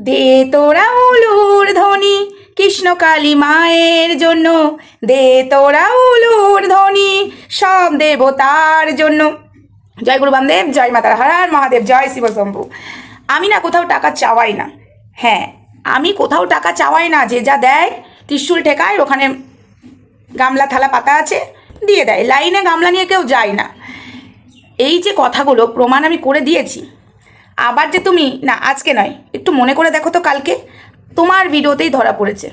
দে তোরা উলুর ধ্বনি কৃষ্ণকালী মায়ের জন্য। দে তোরা উলুর ধ্বনি সব দেবতার জন্য। জয় গুরু বামদেব, জয় মাতার হর হর মহাদেব, জয় শিব শম্ভু। আমি না কোথাও টাকা চাওয়াই না। হ্যাঁ আমি কোথাও টাকা চাওয়াই না। যে যা দেয় ত্রিশুল ঠেকায়, ওখানে গামলা থালা পাতা আছে, দিয়ে দেয়। লাইনে গামলা নিয়ে কেউ যায় না। এই যে কথাগুলো প্রমাণ আমি করে দিয়েছি আবার যে তুমি, না, আজকে নয়, একটু মনে করে দেখো তো কালকে, তোমার ভিডিওতেই ধরা পড়েছে।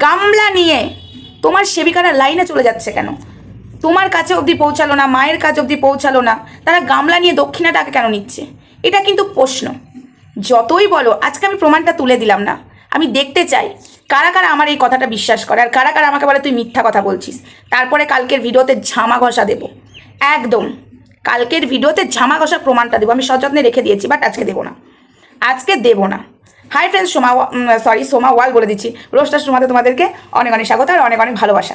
গামলা নিয়ে তোমার সেবিকারা লাইনে চলে যাচ্ছে কেন? তোমার কাছে অবধি পৌঁছালো না, মায়ের কাছে অবধি পৌঁছালো না, তারা গামলা নিয়ে দক্ষিণাটাকে কেন নিচ্ছে? এটা কিন্তু প্রশ্ন। যতই বলো, আজকে আমি প্রমাণটা তুলে দিলাম না। আমি দেখতে চাই কারা কারা আমার এই কথাটা বিশ্বাস করে আর কারা কারা আমাকে বলে তুই মিথ্যা কথা বলছিস। তারপরে কালকের ভিডিওতে ঝামা ঘষা দেবো। একদম। কালকের ভিডিওতে ঝামা ঘষার প্রমাণটা দেবো। আমি সযত্নে রেখে দিয়েছি বাট আজকে দেবো না। আজকে দেবো না। Hi friends Soma sorry Soma ওয়াল বলে দিচ্ছি। রোস্টার সোমাতে তোমাদেরকে অনেক অনেক স্বাগত আর অনেক অনেক ভালোবাসা।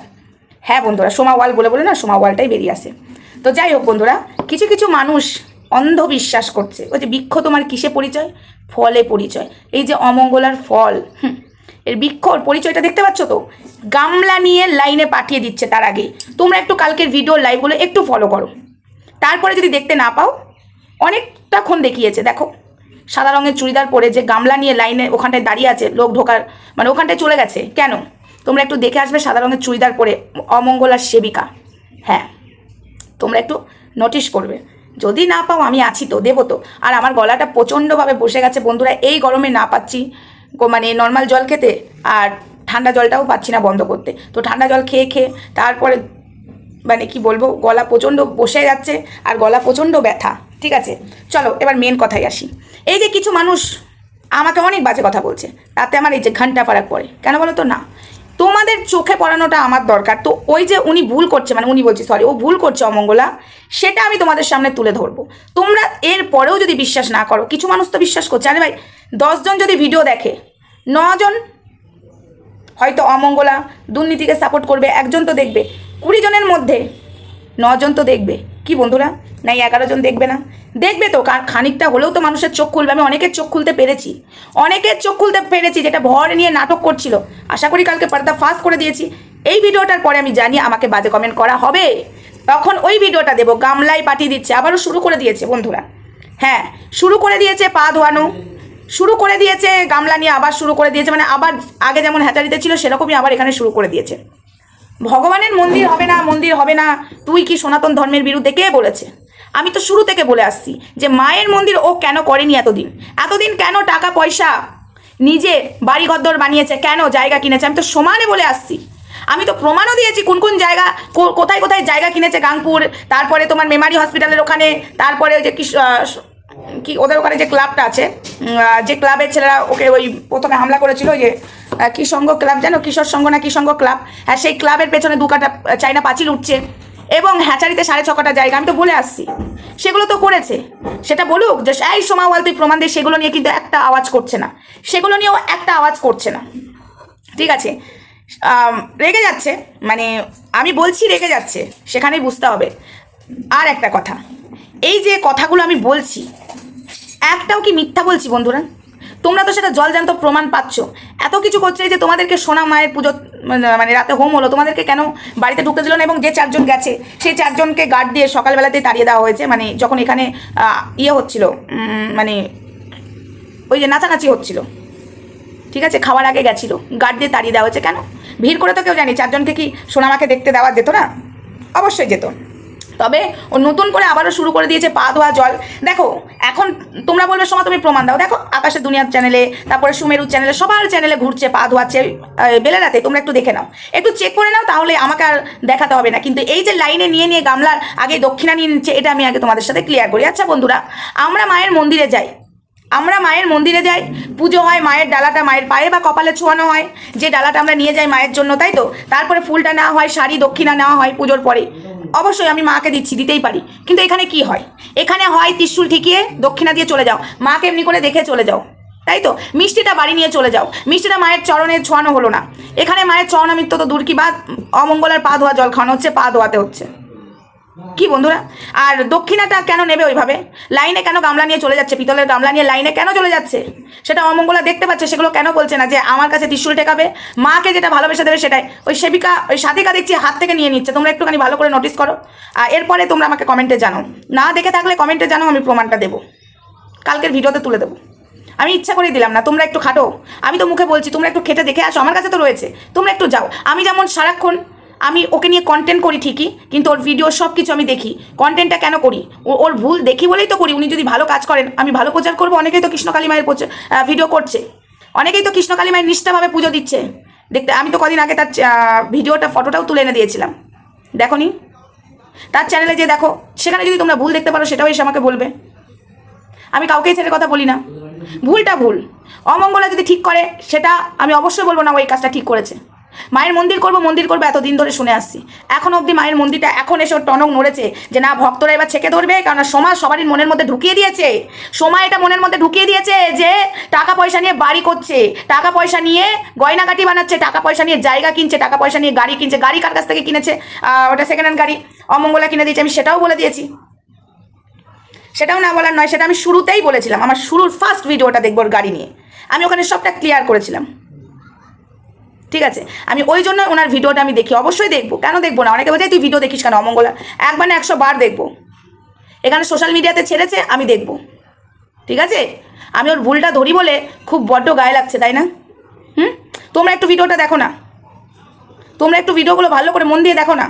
হ্যাঁ বন্ধুরা, সোমা ওয়াল বলে বলে না, সোমা ওয়ালটাই বেরিয়ে আসে। তো যাই হোক বন্ধুরা, কিছু কিছু মানুষ অন্ধবিশ্বাস করছে। ওই যে বৃক্ষ তোমার কিসে পরিচয়? ফলে পরিচয়। এই যে অমঙ্গলার ফল, হুম, এর বৃক্ষর পরিচয়টা দেখতে পাচ্ছ তো? গামলা নিয়ে লাইনে পাঠিয়ে দিচ্ছে তার আগে। তোমরা একটু কালকের ভিডিও লাইভগুলো একটু ফলো করো। তারপরে যদি দেখতে না পাও অনেকটাক্ষণ দেখিয়েছে। দেখো, সাদা রঙের চুড়িদার পরে যে গামলা নিয়ে লাইনে ওখানটায় দাঁড়িয়ে আছে, লোক ঢোকার মানে ওখানটায় চলে গেছে। কেন? তোমরা একটু দেখে আসবে সাদা রঙের চুড়িদার পরে অমঙ্গলার সেবিকা। হ্যাঁ তোমরা একটু নোটিশ করবে। যদি না পাও, আমি আছি তো, দেবো তো। আর আমার গলাটা প্রচণ্ডভাবে বসে গেছে। বন্ধুরা, এই গরমে না পাচ্ছি মানে নর্মাল জল খেতে, আর ঠান্ডা জলটাও পাচ্ছি না বন্ধ করতে। তো ঠান্ডা জল খেয়ে খেয়ে, তারপরে মানে কি বলব, গলা প্রচণ্ড বসে যাচ্ছে আর গলা প্রচণ্ড ব্যথা, ঠিক আছে? চলো, এবার মেন কথায় আসি। এই যে কিছু মানুষ আমাকে অনেক বাজে কথা বলছে তাতে আমার এই যে ঘণ্টা ফারাক পড়ে, কেন বলো তো না? তোমাদের চোখে পড়ানোটা আমার দরকার। তো ওই যে উনি ভুল করছে মানে উনি বলছি সরি ও ভুল করছে অমঙ্গলা, সেটা আমি তোমাদের সামনে তুলে ধরবো। তোমরা এর পরেও যদি বিশ্বাস না করো, কিছু মানুষ তো বিশ্বাস করছে, আরে ভাই দশজন যদি ভিডিও দেখে নজন হয়তো অমঙ্গলা দুর্নীতিকে সাপোর্ট করবে, একজন তো দেখবে। কুড়ি জনের মধ্যে নজন তো দেখবে। কি বন্ধুরা? নাই এগারো জন দেখবে না? দেখবে তো, কার খানিকটা হলেও তো মানুষের চোখ খুলবে। আমি অনেকের চোখ খুলতে পেরেছি। অনেকের চোখ খুলতে পেরেছি, যেটা ভর নিয়ে নাটক করছিল। আশা করি কালকে পর্দা ফাঁস করে দিয়েছি। এই ভিডিওটার পরে আমি জানি আমাকে বাজে কমেন্ট করা হবে। তখন ওই ভিডিওটা দেবো। গামলায় পাঠিয়ে দিচ্ছে। আবারও শুরু করে দিয়েছে বন্ধুরা। হ্যাঁ শুরু করে দিয়েছে পা ধোয়ানো। শুরু করে দিয়েছে গামলা নিয়ে আবার শুরু করে দিয়েছে। মানে আবার আগে যেমন হ্যাচারিতে ছিল, সেরকমই আবার এখানে শুরু করে দিয়েছে। ভগবানের মন্দির হবে না, মন্দির হবে না। তুই কি সনাতন ধর্মের বিরুদ্ধে কে বলেছে? আমি তো শুরু থেকে বলে আসছি যে মায়ের মন্দির ও কেন করেনি এতদিন? এতদিন কেন টাকা, পয়সা নিজে বাড়ি ঘরদর বানিয়েছে? কেন জায়গা কিনেছে? আমি তো সমানে বলে আসছি। আমি তো প্রমাণও দিয়েছি কোন কোন জায়গা কোথায় কোথায় জায়গা কিনেছে গাংপুর তারপরে তোমার মেমারি হসপিটালের ওখানে, তারপরে যে কি কি ওদের ওখানে যে ক্লাবটা আছে যে ক্লাবের ছেলেরা ওকে ওই প্রথমে হামলা করেছিল যে কি ক্লাব জানো? কিশোর সংঘ না কি ক্লাব? হ্যাঁ সেই ক্লাবের পেছনে দু কাটা চাইনা পাঁচিল উঠছে। এবং হ্যাচারিতে সাড়ে ছ কাটা জায়গা, আমি তো বলে আসছি। সেগুলো তো করেছে। সেটা বলুক, যে এই সময় বল তুই প্রমাণ দিয়ে সেগুলো নিয়ে কিন্তু একটা আওয়াজ করছে না। সেগুলো নিয়েও একটা আওয়াজ করছে না। ঠিক আছে? রেগে যাচ্ছে। মানে আমি বলছি রেগে যাচ্ছে। সেখানেই বুঝতে হবে। আর একটা কথা। এই যে কথাগুলো আমি বলছি, একটাও কি মিথ্যা বলছি বন্ধুরা? তোমরা তো সেটা জল জলজান্ত প্রমাণ পাচ্ছ। এত কিছু করছে যে তোমাদেরকে সোনা মায়ের পুজো মানে- রাতে হোম হলো, তোমাদেরকে কেন বাড়িতে ঢুকতে দিল না? এবং যে চারজন গেছে, সেই চারজনকে গার্ড দিয়ে সকালবেলাতেই তাড়িয়ে দেওয়া হয়েছে। মানে যখন এখানে ইয়ে হচ্ছিল মানে ওই যে নাচানাচি হচ্ছিল, ঠিক আছে? খাওয়ার আগে গেছিল, গার্ড দিয়ে তাড়িয়ে দেওয়া হয়েছে। কেন? ভিড় করে তো কেউ জানি চারজনকে কি সোনামাকে দেখতে দেওয়া যেত না? অবশ্যই যেত। তবে ও নতুন করে আবারও শুরু করে দিয়েছে পা ধোয়া জল। দেখো, এখন তোমরা বলবে সময় তুমি প্রমাণ দাও। দেখো, আকাশের দুনিয়ার চ্যানেলে তারপরে সুমেরু চ্যানেলে সবার চ্যানেলে ঘুরছে, পা ধোয়াচ্ছে বেলেরাতে, তোমরা একটু দেখে নাও। একটু চেক করে নাও, তাহলে আমাকে আর দেখাতে হবে না। কিন্তু এই যে লাইনে নিয়ে নিয়ে গামলার আগে দক্ষিণা নিয়ে নিচ্ছে, এটা আমি আগে তোমাদের সাথে ক্লিয়ার করি। আচ্ছা বন্ধুরা, আমরা মায়ের মন্দিরে যাই। আমরা মায়ের মন্দিরে যাই, পুজো হয়, মায়ের ডালাটা মায়ের পায়ে বা কপালে ছোঁয়ানো হয়। যে ডালাটা আমরা নিয়ে যাই মায়ের জন্য, তাই তো? তারপরে ফুলটা নেওয়া হয়, শাড়ি দক্ষিণা নেওয়া হয় পুজোর পরে। অবশ্যই আমি মাকে দিচ্ছি, দিতেই পারি। কিন্তু এখানে কি হয়? এখানে হয় ত্রিশুল ঠিকিয়ে দক্ষিণা দিয়ে চলে যাও। মাকে এমনি করে দেখে চলে যাও। তাই তো? মিষ্টিটা বাড়ি নিয়ে চলে যাও। মিষ্টিটা মায়ের চরণে ছোঁয়ানো হলো না। এখানে মায়ের চরণামিত্য তো দূর কি বা অমঙ্গলের পা ধোয়া জল খাওয়ানো হচ্ছে, পা ধোয়াতে হচ্ছে। কি বন্ধুরা? আর দক্ষিণাটা কেন নেবে ওইভাবে? লাইনে কেন গামলা নিয়ে চলে যাচ্ছে? পিতলের গামলা নিয়ে লাইনে কেন চলে যাচ্ছে? সেটা অমঙ্গলা দেখতে পাচ্ছে, সেগুলো কেন বলছে না যে আমার কাছে ত্রিশুল টেকাবে মাকে যেটা ভালোবেসে দেবে সেটাই। ওই সেবিকা, ওই সাধিকা দেখছি হাত থেকে নিয়ে নিচ্ছে। তোমরা একটুখানি ভালো করে নোটিস করো। আর এরপরে তোমরা আমাকে কমেন্টে জানো না দেখে থাকলে কমেন্টে জানো আমি প্রমাণটা দেবো। কালকের ভিডিওতে তুলে দেবো। আমি ইচ্ছা করে দিলাম না, তোমরা একটু খাটো। আমি তো মুখে বলছি, তোমরা একটু খেটে দেখে আসো, আমার কাছে তো রয়েছে। তোমরা একটু যাও। আমি যেমন সারাক্ষণ আমি ওকে নিয়ে কন্টেন্ট করি ঠিকই, কিন্তু ওর ভিডিও সব কিছু আমি দেখি। কন্টেন্টটা কেন করি? ওর ভুল দেখি বলেই তো করি, উনি যদি ভালো কাজ করেন, আমি ভালো প্রচার করব, অনেকেই তো কৃষ্ণকালী মায়ের ভিডিও করছে। অনেকেই তো কৃষ্ণকালী মায়ের নিষ্ঠাভাবে পুজো দিচ্ছে। দেখতে, আমি তো কদিন আগে তার ভিডিওটা ফটোটাও তুলে এনে দিয়েছিলাম। দেখো নি? তার চ্যানেলে যে দেখো, সেখানে যদি তোমরা ভুল দেখতে পারো, সেটাও এসে আমাকে বলবে। আমি কাউকেই ছেড়ে কথা বলি না। ভুলটা ভুল। অমঙ্গলা যদি ঠিক করে, সেটা আমি অবশ্যই বলব না ওই কাজটা ঠিক করেছে। মায়ের মন্দির করব, মন্দির করব, এতদিন ধরে শুনে আসছি। এখন অবধি মায়ের মন্দিরটা এখন এসে টনক নড়েছে যে না, ভক্তরা এবার ছেকে ধরবে কারণ সমাজ সবারই মনের মধ্যে ঢুকিয়ে দিয়েছে। সময় এটা মনের মধ্যে ঢুকিয়ে দিয়েছে যে টাকা পয়সা নিয়ে বাড়ি করছে, টাকা পয়সা নিয়ে গয়নাগাটি বানাচ্ছে, টাকা পয়সা নিয়ে জায়গা কিনছে, টাকা পয়সা নিয়ে গাড়ি কিনছে, গাড়ি কার কাছ থেকে কিনেছে? ওটা সেকেন্ড হ্যান্ড গাড়ি, অমঙ্গলা কিনে দিয়েছে, আমি সেটাও বলে দিয়েছি। সেটাও না বলার নয়, সেটা আমি শুরুতেই বলেছিলাম। আমার শুরুর ফার্স্ট ভিডিওটা দেখব গাড়ি নিয়ে। আমি ওখানে সবটা ক্লিয়ার করেছিলাম। ঠিক আছে? আমি ওই জন্য ওনার ভিডিওটা আমি দেখি। অবশ্যই দেখব। কেন দেখব না? অনেকে বলছে তুই ভিডিও দেখিস কেন অমঙ্গলা? একবার না একশো বার দেখব। এখানে সোশ্যাল মিডিয়াতে ছেড়েছে, আমি দেখব। ঠিক আছে? আমি ওর ভুলটা ধরি বলে খুব বড্ড গায়ে লাগছে, তাই না? হুম? তোমরা একটু ভিডিওটা দেখো না। তোমরা একটু ভিডিওগুলো ভালো করে মন দিয়ে দেখো না।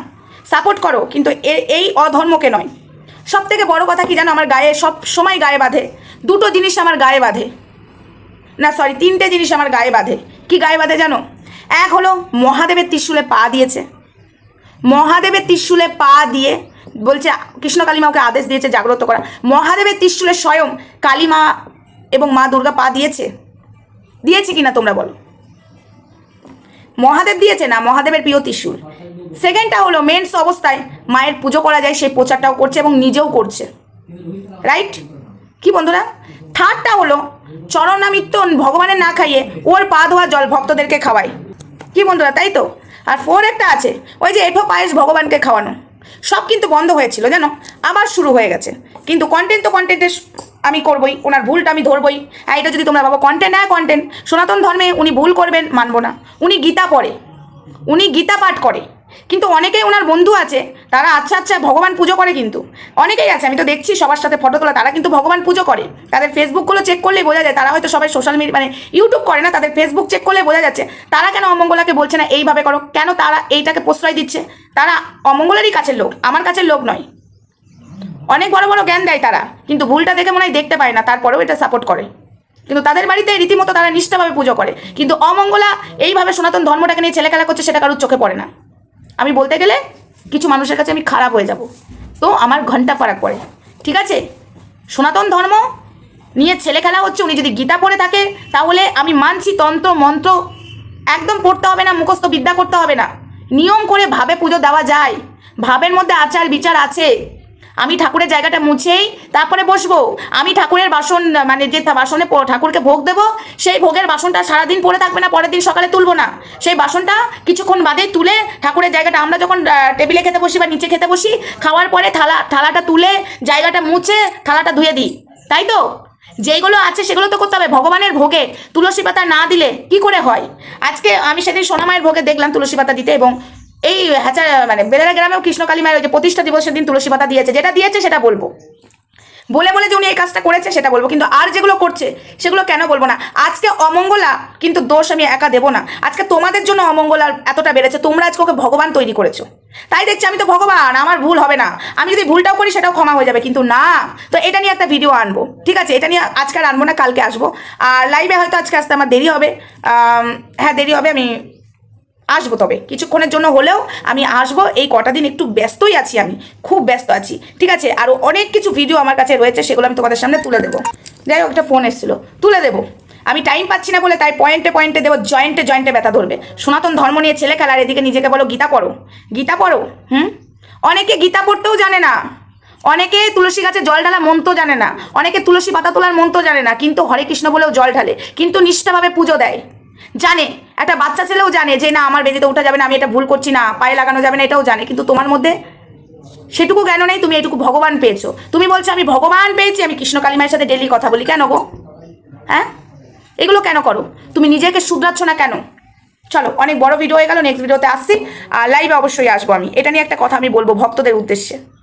সাপোর্ট করো, কিন্তু এই অধর্মকে নয়। সব থেকে বড় কথা কি জানো? আমার গায়ে সব সময় গায়ে বাঁধে। দুটো জিনিস আমার গায়ে বাঁধে। না সরি তিনটে জিনিস আমার গায়ে বাঁধে। কি গায়ে বাঁধে জানো? এক হলো মহাদেবের ত্রিশূলে পা দিয়েছে। মহাদেবের ত্রিশূলে পা দিয়ে বলছে, কৃষ্ণ কালীমা ওকে আদেশ দিয়েছে জাগ্রত করা। মহাদেবের ত্রিশূলে স্বয়ং কালীমা এবং মা দুর্গা পা দিয়েছে। দিয়েছে কিনা তোমরা বলো? মহাদেব দিয়েছে না? মহাদেবের প্রিয় ত্রিশূল। সেকেন্ডটা হলো মেন্স অবস্থায় মায়ের পুজো করা যায় সেই প্রচারটাও করছে এবং নিজেও করছে। রাইট কি বন্ধুরা? থার্ডটা হলো চরণামিত্য ভগবানের না খাইয়ে ওর পা ধোয়া জল ভক্তদেরকে খাওয়ায়। কি বন্ধুরা, তাই তো? আর ফোর একটা আছে, ওই যে এঠো পায়েস ভগবানকে খাওয়ানো। সব কিন্তু বন্ধ হয়েছিল, জানো? আবার শুরু হয়ে গেছে। কিন্তু কন্টেন্ট তো কন্টেন্টে আমি করবই, ওনার ভুলটা আমি ধরবই। হ্যাঁ এটা যদি তোমরা বাবা কন্টেন্ট হ্যাঁ কন্টেন্ট সনাতন ধর্মে উনি ভুল করবেন, মানবো না। উনি গীতা পড়ে, উনি গীতা পাঠ করে। কিন্তু অনেকেই ওনার বন্ধু আছে, তারা আচ্ছা আচ্ছা ভগবান পুজো করে কিন্তু। অনেকেই আছে, আমি তো দেখছি সবার সাথে ফটো তোলা, তারা কিন্তু ভগবান পুজো করে। তাদের ফেসবুকগুলো চেক করলেই বোঝা যায়, তারা হয়তো সবাই সোশ্যাল মিডিয়া মানে ইউটিউব করে না, তাদের ফেসবুক চেক করলে বোঝা যাচ্ছে। তারা কেন অমঙ্গলাকে বলছে না, এইভাবে করো, কেন তারা এইটাকে প্রশ্রয় দিচ্ছে? তারা অমঙ্গলেরই কাছের লোক, আমার কাছের লোক নয়। অনেক বড় বড় জ্ঞান দেয় তারা, কিন্তু ভুলটা দেখে মনে হয় দেখতে পায় না, তারপরেও এটা সাপোর্ট করে। কিন্তু তাদের বাড়িতে রীতিমতো তারা নিষ্ঠাভাবে পুজো করে। কিন্তু অমঙ্গলা এইভাবে সনাতন ধর্মটাকে নিয়ে ছেলে খেলা করছে, সেটা কারোর চোখে পড়ে না। আমি বলতে গেলে কিছু মানুষের কাছে আমি খারাপ হয়ে যাব। তো আমার ঘণ্টা ফারাক পড়ে, ঠিক আছে? সনাতন ধর্ম নিয়ে ছেলে খেলা হচ্ছে, উনি যদি গীতা পড়ে থাকে, তাহলে আমি মানছি তন্ত্র, মন্ত্র একদম পড়তে হবে না, মুখস্থ বিদ্যা করতে হবে না। নিয়ম করে ভাবে পুজো দেওয়া যায়। ভাবের মধ্যে আচার বিচার আছে। আমি ঠাকুরের জায়গাটা মুছেই তারপরে বসবো। আমি ঠাকুরের বাসন মানে যে বাসনে ঠাকুরকে ভোগ দেবো, সেই ভোগের বাসনটা সারাদিন পরে থাকবে না, পরের দিন সকালে তুলবো না। সেই বাসনটা কিছুক্ষণ বাদে তুলে ঠাকুরের জায়গাটা, আমরা যখন টেবিলে খেতে বসি বা নিচে খেতে বসি, খাওয়ার পরে থালা, থালাটা তুলে জায়গাটা মুছে থালাটা ধুয়ে দিই। তাই তো? যেইগুলো আছে সেগুলো তো করতে হবে। ভগবানের ভোগে তুলসী পাতা না দিলে কি করে হয়? আজকে আমি সেদিন সোনামায়ের ভোগে দেখলাম তুলসী পাতা দিতে এবং এই হ্যাচা মানে বেলারা গ্রামেও কৃষ্ণকালী মায়ের যে প্রতিষ্ঠা দিবসের দিন তুলসী পাতা দিয়েছে, যেটা দিয়েছে সেটা বলব। বলে বলে যে উনি এই কাজটা করেছে সেটা বলব, কিন্তু আর যেগুলো করছে সেগুলো কেন বলব না? আজকে অমঙ্গলা কিন্তু দোষ আমি একা দেবো না। আজকে তোমাদের জন্য অমঙ্গলা এতটা বেড়েছে, তোমরা আজকে ওকে ভগবান তৈরি করেছ। তাই দেখছি আমি তো ভগবান, আমার ভুল হবে না। আমি যদি ভুলটাও করি সেটাও ক্ষমা হয়ে যাবে, কিন্তু না। তো এটা নিয়ে একটা ভিডিও আনব, ঠিক আছে? এটা নিয়ে আজকে আর আনব না, কালকে আসব। আর লাইভে হয়তো আজকে আসতে আমার দেরি হবে। হ্যাঁ দেরি হবে, আমি আসব তবে। কিছুক্ষণের জন্য হলেও আমি আসব। এই কটা দিন একটু ব্যস্তই আছি আমি। খুব ব্যস্ত আছি। ঠিক আছে? আরও অনেক কিছু ভিডিও আমার কাছে রয়েছে, সেগুলো আমি তোমাদের সামনে তুলে দেবো। যাই হোক, একটা ফোন এসেছিল। তুলে দেবো। আমি টাইম পাচ্ছি না বলে তাই পয়েন্টে পয়েন্টে দেবো জয়েন্টে জয়েন্টে ব্যথা ধরবে। সনাতন ধর্ম নিয়ে ছেলে খেলার এদিকে নিজেকে বলো গীতা পড়ো। গীতা পড়ো? হুম? অনেকে গীতা পড়তেও জানে না। অনেকে তুলসী গাছে জল ঢালা মন্ত্র জানে না। অনেকে তুলসী পাতা তোলার মন্ত্র জানে না। কিন্তু হরে কৃষ্ণ বলেও জল ঢালে। কিন্তু নিষ্ঠাভাবে পুজো দেয়। জানে, একটা বাচ্চা ছেলেও জানে যে, না, আমার বেদিতে উঠা যাবে না, আমি এটা ভুল করছি না, পায়ে লাগানো যাবে না, এটাও জানে। কিন্তু তোমার মধ্যে সেটুকু জ্ঞান নেই, তুমি এটুকু ভগবান পেয়েছ। তুমি বলছো, আমি ভগবান পেয়েছি, আমি কৃষ্ণ কালী মায়ের সাথে ডেলি কথা বলি। কেন গো? হ্যাঁ? এগুলো কেন করো? তুমি নিজেকে শুধরাচ্ছ না কেন? চলো, অনেক বড় ভিডিও হয়ে গেল নেক্সট ভিডিওতে আসছি। আর লাইভে অবশ্যই আসব আমি। এটা নিয়ে একটা কথা আমি বলব ভক্তদের উদ্দেশ্যে।